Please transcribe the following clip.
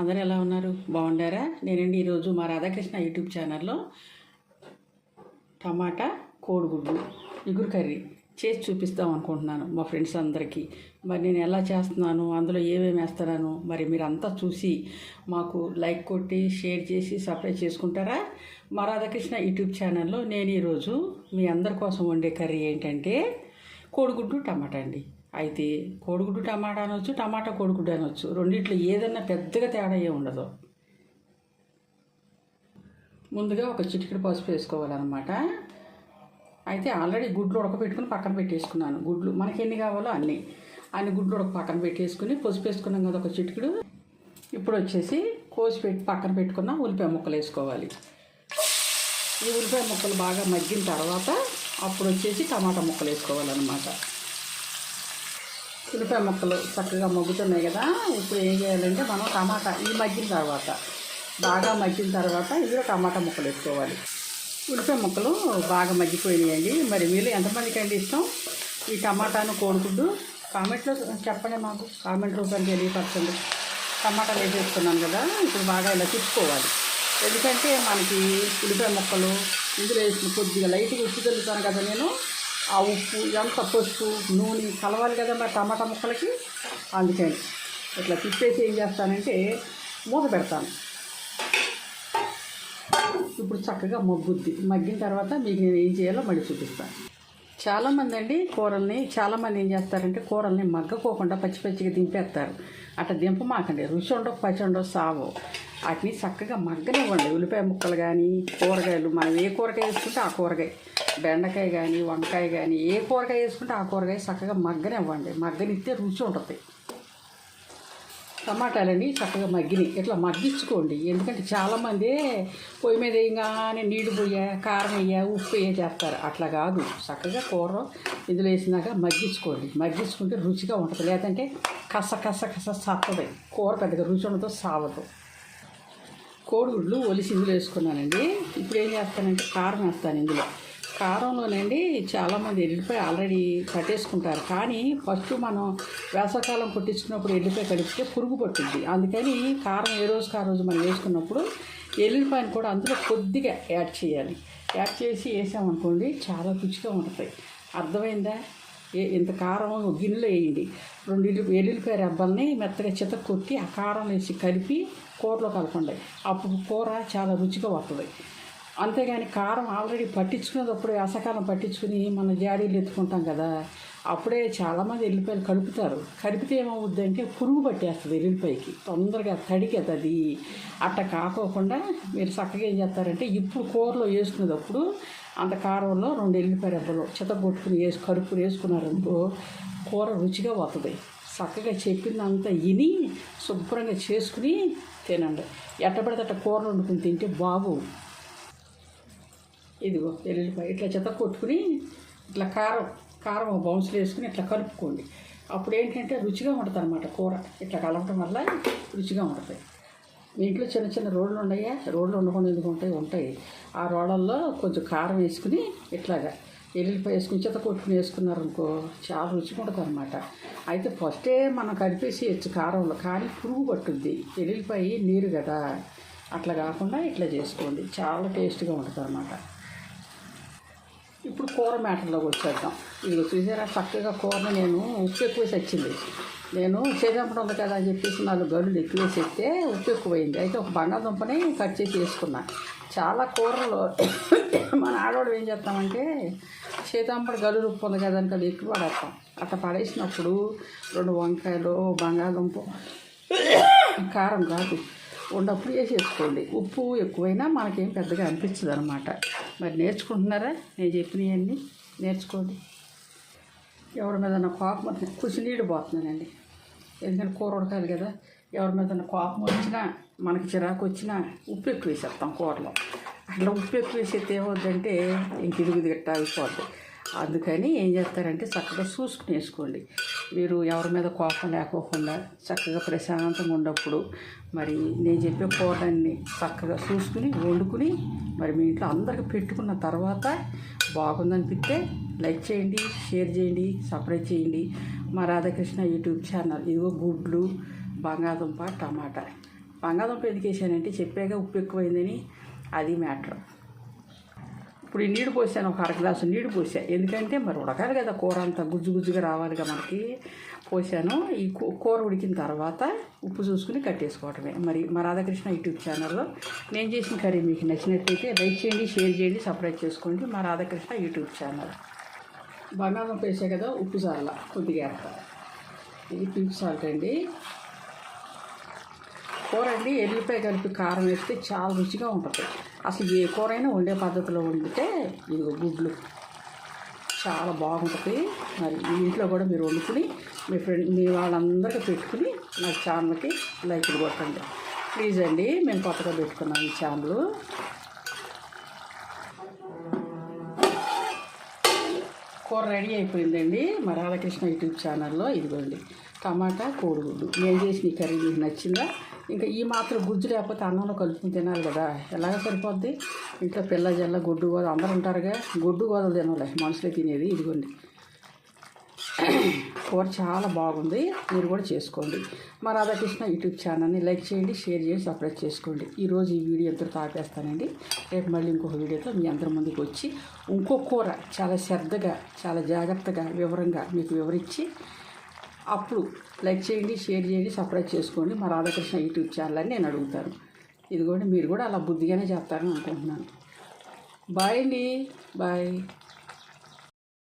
అందరూ ఎలా ఉన్నారు? బాగుండారా? నేనండి ఈరోజు మా రాధాకృష్ణ యూట్యూబ్ ఛానల్లో టమాటా కోడిగుడ్డు ఇగురు కర్రీ చేసి చూపిస్తాం అనుకుంటున్నాను మా ఫ్రెండ్స్ అందరికీ. మరి నేను ఎలా చేస్తున్నాను? అందులో ఏమేమి వేస్తున్నాను మరి మీరు అంతా చూసి మాకు లైక్ కొట్టి షేర్ చేసి సబ్స్క్రైబ్ చేసుకుంటారా? మా రాధాకృష్ణ యూట్యూబ్ ఛానల్లో నేను ఈరోజు మీ అందరి కోసం వండే కర్రీ ఏంటంటే కోడిగుడ్డు టమాటా అండి. అయితే కోడిగుడ్డు టమాటా అనొచ్చు టమాటా కోడిగుడ్డు అనొచ్చు. రెండిట్లో ఏదన్నా పెద్దగా తేడా ఏ ఉండదు. ముందుగా ఒక చిటికెడు పసుపు వేసుకోవాలన్నమాట. అయితే ఆల్రెడీ గుడ్లు ఉడకబెట్టుకుని పక్కన పెట్టేసుకున్నాను. గుడ్లు మనకి ఎన్ని కావాలో అన్ని. అన్ని గుడ్లు ఉడక పక్కన పెట్టేసుకుని పసుపు వేసుకున్నాం కదా ఒక చిటికెడు. ఇప్పుడు వచ్చేసి కోసి పెట్టి పక్కన పెట్టుకున్న ఉల్లిపాయ ముక్కలు వేసుకోవాలి. ఈ ఉల్లిపాయ ముక్కలు బాగా మగ్గిన తర్వాత అప్పుడు వచ్చేసి టమాటా ముక్కలు వేసుకోవాలన్నమాట. ఉల్లిపాయ ముక్కలు చక్కగా మగ్గుతున్నాయి కదా. ఇప్పుడు ఏం చేయాలంటే మనం టమాటా ఈ మగ్గిన తర్వాత బాగా మగ్గిన తర్వాత ఇందులో టమాటా ముక్కలు వేసుకోవాలి. ఉల్లిపాయ ముక్కలు బాగా మగ్గిపోయినాయండి. మరి మీరు ఎంతమందికి అండి ఇష్టం? ఈ టమాటాను కోడుకుంటూ కామెంట్లో చెప్పండి మాకు. కామెంట్ రూపాయలు తెలియపరచండి. టమాటాలు వేసేసుకున్నాను కదా ఇప్పుడు బాగా ఇలా తిప్పుకోవాలి ఎందుకంటే మనకి ఉల్లిపాయ ముక్కలు ఇందులో వేసిన కొద్దిగా లైట్గా ఉప్పు తెలుతాను కదా నేను. ఆ ఉప్పు ఎంత పసుపు నూనె కలవాలి కదా మరి టమాటా ముక్కలకి? అందుకని ఇట్లా తిప్పేసి ఏం చేస్తానంటే మూత పెడతాను. ఇప్పుడు చక్కగా మగ్గుద్ది. మగ్గిన తర్వాత మీకు నేను ఏం చేయాలో మళ్ళీ చూపిస్తాను. చాలామంది అండి కూరల్ని చాలామంది ఏం చేస్తారంటే కూరల్ని మగ్గకోకుండా పచ్చి పచ్చిగా దింపేస్తారు. అట్లా దింపమాకండి. రుచి ఉండవు పచ్చి ఉండవు సావు. వాటిని చక్కగా మగ్గనివ్వండి. ఉల్లిపాయ ముక్కలు కానీ కూరగాయలు మనం ఏ కూరగాయ వేసుకుంటే ఆ కూరగాయ. బెండకాయ కానీ వంకాయ కానీ ఏ కూరగాయ వేసుకుంటే ఆ కూరగాయ చక్కగా మగ్గనివ్వండి. మగ్గనిస్తే రుచి ఉంటుంది. టమాటాలని చక్కగా మగ్గినవి ఇట్లా మగ్గించుకోండి. ఎందుకంటే చాలామంది పొయ్యి మీద వేయగానే నీళ్ళు పోయా కారం వేయ ఉప్పు వేయ చేస్తారు. అట్లా కాదు. చక్కగా కూర ఇందులో వేసినాక మగ్గించుకోండి. మగ్గించుకుంటే రుచిగా ఉంటుంది. లేదంటే కస కస కస సత్తది కూర పెద్దగా రుచి ఉండదు సావదు. కోడిగుడ్లు ఒలిసి ఇందులో వేసుకున్నానండి. ఇప్పుడు ఏం చేస్తానంటే కారం వేస్తాను ఇందులో. కారంలోనండి చాలామంది ఎల్లిపాయ ఆల్రెడీ కట్టేసుకుంటారు కానీ ఫస్ట్ మనం వేసవకాలం కొట్టించుకున్నప్పుడు ఎల్లిపాయ కడిపితే పురుగు పట్టుద్ది. అందుకని కారం ఏ రోజుకి ఆ రోజు మనం వేసుకున్నప్పుడు ఎల్లిపాయను కూడా అందులో కొద్దిగా యాడ్ చేయాలి. యాడ్ చేసి వేసామనుకోండి చాలా రుచిగా ఉంటుంది. అర్థమైందా? ఇంత కారం గిన్నెలో వేయండి. రెండు ఇల్లు ఎల్లుల్లిపాయ రెబ్బల్ని మెత్తగా చిత కొట్టి ఆ కారం వేసి కలిపి కూరలో కలపండి. అప్పుడు కూర చాలా రుచిగా వస్తుంది. అంతేగాని కారం ఆల్రెడీ పట్టించుకునేటప్పుడు వేసకాలం పట్టించుకుని మన జాడీలు ఎత్తుకుంటాం కదా అప్పుడే చాలామంది ఎల్లిపాయలు కలుపుతారు. కలిపితే ఏమవుద్దంటే పురుగు పట్టేస్తుంది ఎల్లిపాయకి. తొందరగా తడికేది అది అట్ట కాకోకుండా మీరు చక్కగా ఏం చేస్తారంటే ఇప్పుడు కూరలో వేసుకునేటప్పుడు అంత కారంలో రెండు ఎల్లిపాయ రెబ్బలు చితగొట్టుకుని వేసి కలుపుకుని వేసుకున్నారనుకో కూర రుచిగా వస్తుంది చక్కగా చెప్పిందంతా విని శుభ్రంగా చేసుకుని తినండి. ఎట్టబడితే అట్ట కూరలు వండుకుని తింటే బాగు. ఇదిగో ఎల్లిపాయ ఇట్లా చెత్త కొట్టుకుని ఇట్లా కారం కారం బౌన్స్లు వేసుకుని ఇట్లా కలుపుకోండి. అప్పుడు ఏంటంటే రుచిగా ఉంటుంది అనమాట కూర. ఇట్లా కలపడం వల్ల రుచిగా ఉంటుంది. మీ ఇంట్లో చిన్న చిన్న రోడ్లు ఉన్నాయా? రోడ్లు ఉండకుండా ఎందుకు ఉంటాయి? ఉంటాయి. ఆ రోడ్లల్లో కొంచెం కారం వేసుకుని ఇట్లాగా ఎల్లుల్లిపాయ వేసుకుని చెత్త కొట్టుకుని వేసుకున్నారనుకో చాలా రుచిగా ఉంటుంది అనమాట అయితే ఫస్టే మనం కలిపేసి వేయచ్చు కారంలో కానీ పురుగు పట్టుద్ది. ఎల్లుల్లిపాయ నీరు కదా. అట్లా కాకుండా ఇట్లా చేసుకోండి. చాలా టేస్ట్గా ఉంటుంది అనమాట ఇప్పుడు కూర మ్యాటర్లోకి వచ్చేద్దాం. ఇది చూసారా? చక్కగా కూరని నేను ఉప్పు ఎక్కువ వచ్చింది నేను చేదప్పడం ఉంది కదా అని చెప్పేసి నాలుగు గడులు ఎక్కువ ఎత్తే ఉప్పు ఎక్కువైంది అయితే ఒక బంగాళదుంపని కట్ చేసి వేసుకున్నా. చాలా కూరలు. మన ఆడవాడు ఏం చేస్తామంటే చేతంపడి గల్లులు ఉప్పు ఉంది కదా అని కదా ఎక్కువ పడేస్తాం అట్లా పడేసినప్పుడు రెండు వంకాయలు బంగాళదుంప కారం కాదు ఉండప్పుడు వేసేసుకోండి. ఉప్పు ఎక్కువైనా మనకేం పెద్దగా అనిపించదు అనమాట మరి నేర్చుకుంటున్నారా? నేను చెప్పినవన్నీ నేర్చుకోండి. ఎవరి మీద కోపం వచ్చినా కుసి నీళ్ళు పోతున్నానండి. ఎందుకంటే కూర ఉడకాలి కదా. ఎవరి మీద కోపం వచ్చినా మనకి చిరాకు వచ్చినా ఉప్పు ఎక్కువ వేసేస్తాం కూరలో. అట్లా ఉప్పు ఎక్కువ వేసేస్తే ఏమవుద్దంటే ఇంక ఇరుగు దిట్ట అయిపోద్ది. అందుకని ఏం చేస్తారంటే చక్కగా చూసుకుని వేసుకోండి. మీరు ఎవరి మీద కోపం లేకోకుండా చక్కగా ప్రశాంతంగా ఉన్నప్పుడు మరి నేను చెప్పే కూరలన్నీ చక్కగా చూసుకుని వండుకుని మరి మీ ఇంట్లో అందరికి పెట్టుకున్న తర్వాత బాగుందనిపిస్తే లైక్ చేయండి షేర్ చేయండి సబ్స్క్రైబ్ చేయండి. మా రాధాకృష్ణ యూట్యూబ్ ఛానల్. ఇదిగో గుడ్లు బంగాళదుంప టమాటా. బంగాళదుంప ఎందుకు వేసానంటే చెప్పాక ఉప్పు ఎక్కువైందని అది మ్యాటర్. ఇప్పుడు ఈ పోసాను ఒక అర నీడు పోసా. ఎందుకంటే మరి ఉడకాలి కదా కూర అంతా గుజ్జు గుజ్జుగా రావాలిగా మనకి. పోసాను. ఈ కూర ఉడికిన తర్వాత ఉప్పు చూసుకుని కట్టేసుకోవటమే మరి మా రాధాకృష్ణ యూట్యూబ్ ఛానల్లో నేను చేసిన కర్రీ మీకు నచ్చినట్లయితే లైక్ చేయండి షేర్ చేయండి సబ్స్క్రైబ్ చేసుకోండి. మా రాధాకృష్ణ యూట్యూబ్ ఛానల్. బంగాళదుంప వేసా కదా ఉప్పు చాల కొద్దిగా వేస్తా ఇది పింక్ సాల్ట్ అండి. కూర అండి ఎల్లిపాయ కలిపి కారం వేస్తే చాలా రుచిగా ఉంటుంది. అసలు ఏ కూర అయినా వండే పద్ధతిలో వండితే ఇది గుడ్లు చాలా బాగుంటుంది. మరి మీ ఇంట్లో కూడా మీరు వండుకుని మీ ఫ్రెండ్ మీ వాళ్ళందరికీ పెట్టుకుని నా ఛానల్కి లైక్లు కొట్టండి. ప్లీజ్ అండి మేము కొత్తగా పెట్టుకున్నాం ఈ ఛానల్. కూర రెడీ అయిపోయిందండి మా రాధాకృష్ణ యూట్యూబ్ ఛానల్లో ఇదిగోండి టమాటా కోడిగుడ్డు. నేను చేసిన ఈ కర్రీ మీకు నచ్చిందా? ఇంకా ఈ మాత్రం గుజ్జు లేకపోతే అన్నంలో కలుపుకుని తినాలి కదా. ఎలాగ సరిపోద్ది? ఇంట్లో పిల్ల జల్ల గొడ్డు గోద అందరు ఉంటారుగా గొడ్డు గోదలు తినాలి మనుషులే తినేది. ఇదిగోండి కూర చాలా బాగుంది. మీరు కూడా చేసుకోండి. మా రాధాకృష్ణ యూట్యూబ్ ఛానల్ని లైక్ చేయండి షేర్ చేయండి సబ్స్క్రైబ్ చేసుకోండి. ఈరోజు ఈ వీడియో ఎంతో తాపేస్తానండి. రేపు మళ్ళీ ఇంకొక వీడియోతో మీ అందరి ముందుకు వచ్చి ఇంకో కూర చాలా శ్రద్ధగా చాలా జాగ్రత్తగా వివరంగా మీకు వివరించి అప్పుడు లైక్ చేయండి షేర్ చేయండి సబ్స్క్రైబ్ చేసుకోండి. మా రాధాకృష్ణ యూట్యూబ్ ఛానల్ అని నేను అడుగుతాను. ఇదిగోండి మీరు కూడా అలా బుద్ధిగానే చేస్తారని అనుకుంటున్నాను. బాయ్ అండి. బాయ్.